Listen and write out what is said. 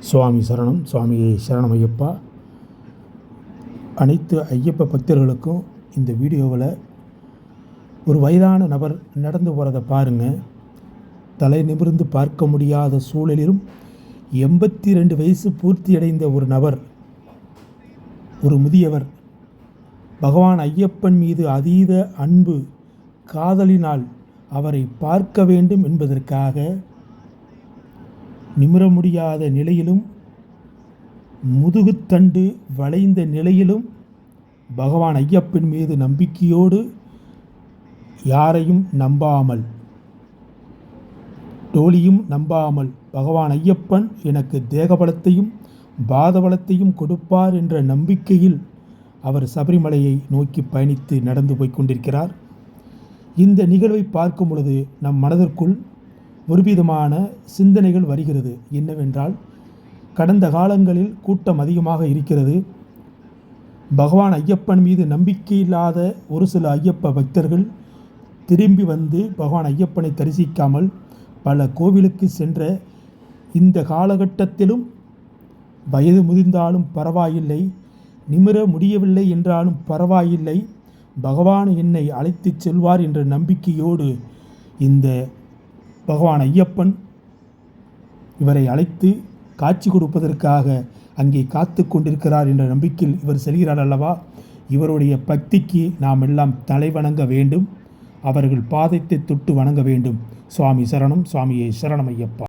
சுவாமி சரணம் சுவாமி சரணம் ஐயப்பா அனைத்து ஐயப்ப பக்தர்களுக்கும் இந்த வீடியோவில் ஒரு வயதான நபர் நடந்து போகிறத பாருங்கள் தலை நிமிர்ந்து பார்க்க முடியாத சூழலிலும் எண்பத்தி ரெண்டு வயசு பூர்த்தியடைந்த ஒரு நபர் ஒரு முதியவர் பகவான் ஐயப்பன் மீது அதீத அன்பு காதலினால் அவரை பார்க்க வேண்டும் என்பதற்காக நிமிர முடியாத நிலையிலும் முதுகுத்தண்டு வளைந்த நிலையிலும் பகவான் ஐயப்பன் மீது நம்பிக்கையோடு யாரையும் நம்பாமல் டோலியும் நம்பாமல் பகவான் ஐயப்பன் எனக்கு தேகபலத்தையும் பாதபலத்தையும் கொடுப்பார் என்ற நம்பிக்கையில் அவர் சபரிமலையை நோக்கி பயணித்து நடந்து போய்க் கொண்டிருக்கிறார். இந்த நிகழ்வை பார்க்கும் பொழுது நம் மனதிற்குள் ஒருவிதமான சிந்தனைகள் வருகிறது. என்னவென்றால் கடந்த காலங்களில் கூட்டம் அதிகமாக இருக்கிறது. பகவான் ஐயப்பன் மீது நம்பிக்கை இல்லாத ஒரு சில ஐயப்ப பக்தர்கள் திரும்பி வந்து பகவான் ஐயப்பனை தரிசிக்காமல் பல கோவிலுக்கு சென்ற இந்த காலகட்டத்திலும் வயது முதிர்ந்தாலும் பரவாயில்லை நிமிர முடியவில்லை என்றாலும் பரவாயில்லை. பகவான் என்னை அழைத்துச் செல்வார் என்ற நம்பிக்கையோடு இந்த பகவான் ஐயப்பன் இவரை அழைத்து காட்சி கொடுப்பதற்காக அங்கே காத்து கொண்டிருக்கிறார் என்ற நம்பிக்கையில் இவர் செல்கிறார் அல்லவா? இவருடைய பக்திக்கு நாம் எல்லாம் தலை வணங்க வேண்டும். அவர்கள் பாதத்தை தொட்டு வணங்க வேண்டும். சுவாமி சரணம் சுவாமியை சரணம் ஐயப்பா.